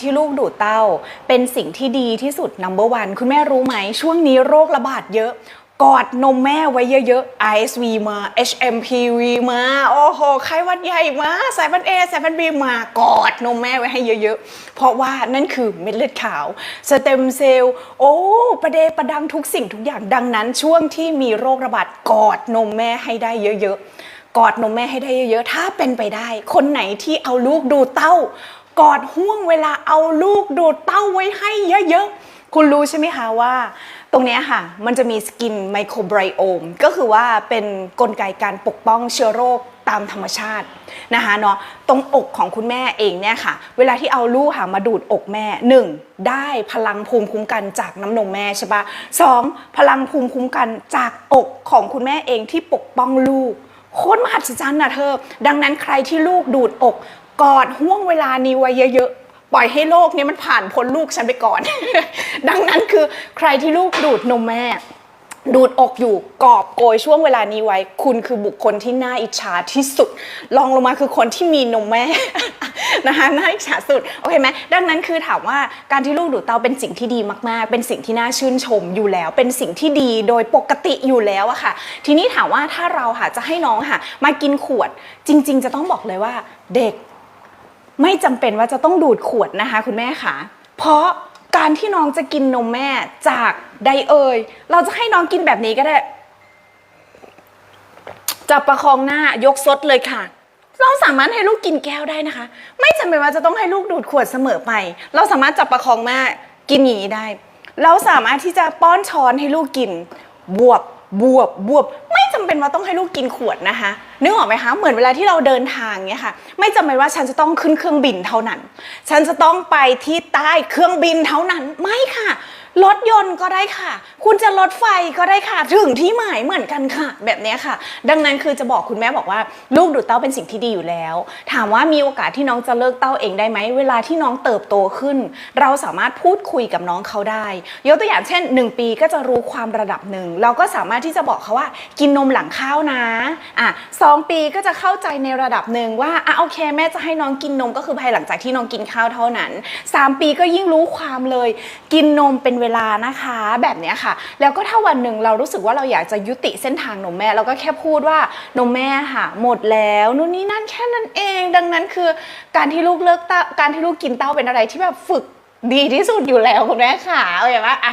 ที่ลูกดูดเต้า เป็นสิ่งที่ดีที่สุด number one คุณแม่รู้ไหม ช่วงนี้โรคระบาดเยอะ กอดนมแม่ไว้เยอะๆ ISV มา HMPV มา โอ้โห ไข้หวัดใหญ่มา สายพันธุ์ A สายพันธุ์ B มา กอดนมแม่ไว้ให้เยอะๆ เพราะว่านั่นคือเม็ดเลือดขาว สเต็มเซลล์ โอ้ ประเดประดังทุกสิ่งทุกอย่าง ดังนั้น ช่วงที่มีโรคระบาด กอดนมแม่ให้ได้เยอะๆ กอดนมแม่ให้ได้เยอะๆ ถ้าเป็นไปได้ คนไหนที่เอาลูกดูดเต้า กอดห่วงเวลาเอาลูกดูดเต้าไว้ให้เยอะๆ คุณรู้ใช่ไหมคะว่า ตรงนี้ค่ะ มันจะมีสกินไมโครไบโอม ก็คือว่าเป็นกลไกการปกป้องเชื้อโรคตามธรรมชาตินะคะเนาะตรงอกของคุณแม่เองเนี่ยค่ะ เวลาที่เอาลูกค่ะมาดูดอกแม่หนึ่งได้พลังภูมิคุ้มกันจากน้ำนมแม่ใช่ปะสองพลังภูมิคุ้มกันจากอกของคุณแม่เองที่ปกป้องลูกโคตรมหัศจรรย์นะเธอ ดังนั้นใครที่ลูกดูดอก กอดห่วงเวลานี้ไว้เยอะๆ ปล่อยให้โลกนี้มันผ่านพ้นลูกฉันไปก่อน ดังนั้นคือใครที่ลูกดูดนมแม่ ดูดอกอยู่กอบโกยช่วงเวลานี้ไว้ คุณคือบุคคลที่น่าอิจฉาที่สุดลองลงมาคือคนที่มีนมแม่นะคะน่าอิจฉาสุดโอเคไหมดังนั้นคือถามว่าการที่ลูกดูดเต้าเป็นสิ่งที่ดีมากๆ เป็นสิ่งที่น่าชื่นชมอยู่แล้ว เป็นสิ่งที่ดีโดยปกติอยู่แล้วอะค่ะ ทีนี้ถามว่าถ้าเราค่ะจะให้น้องค่ะ มากินขวดจริง ๆ จะต้องบอกเลยว่าเด็ก ไม่จำเป็นว่าจะต้องดูดขวดนะคะคุณแม่ค่ะ เพราะการที่น้องจะกินนมแม่จากใดเอ่ยเราจะให้น้องกินแบบนี้ก็ได้ จับประคองหน้ายกซดเลยค่ะ เราสามารถให้ลูกกินแก้วได้นะคะ ไม่จำเป็นว่าจะต้องให้ลูกดูดขวดเสมอไป เราสามารถจับประคองหน้ากินอย่างนี้ได้ เราสามารถที่จะป้อนช้อนให้ลูกกิน บวบ บวบบวบไม่จำเป็นว่าต้องให้ลูกกินขวดนะคะนึกออกไหมคะเหมือนเวลาที่เราเดินทางเนี่ยค่ะ ไม่จำเป็นว่าฉันจะต้องขึ้นเครื่องบินเท่านั้น ฉันจะต้องไปที่ใต้เครื่องบินเท่านั้นไม่ค่ะ รถยนต์ก็ได้ค่ะ คุณจะรถไฟก็ได้ค่ะ ถึงที่หมายเหมือนกันค่ะ แบบนี้ค่ะ ดังนั้นคือจะบอกคุณแม่บอกว่า ลูกดูดเต้าเป็นสิ่งที่ดีอยู่แล้ว ถามว่ามีโอกาสที่น้องจะเลิกเต้าเองได้ไหม เวลาที่น้องเติบโตขึ้น เราสามารถพูดคุยกับน้องเขาได้ ยกตัวอย่างเช่น 1 ปีก็จะรู้ความระดับหนึ่ง เราก็สามารถที่จะบอกเขาว่า กินนมหลังข้าวนะ อะสองปีก็จะเข้าใจในระดับหนึ่งว่า อะโอเค แม่จะให้น้องกินนมก็คือภายหลังจากที่น้องกินข้าวเท่านั้น 3 ปีก็ยิ่งรู้ความเลย กินนมเป็นเวลานะคะแบบนี้ค่ะ แล้วก็ถ้าวันหนึ่งเรารู้สึกว่าเราอยากจะยุติเส้นทางนมแม่เราก็แค่พูดว่านมแม่ค่ะหมดแล้วนู่นนี่นั่นแค่นั้นเอง ดังนั้นคือการที่ลูกเลิกเต้าการที่ลูกกินเต้าเป็นอะไรที่แบบฝึกดีที่สุดอยู่แล้วคุณแม่ค่ะเอาอย่างว่าอะ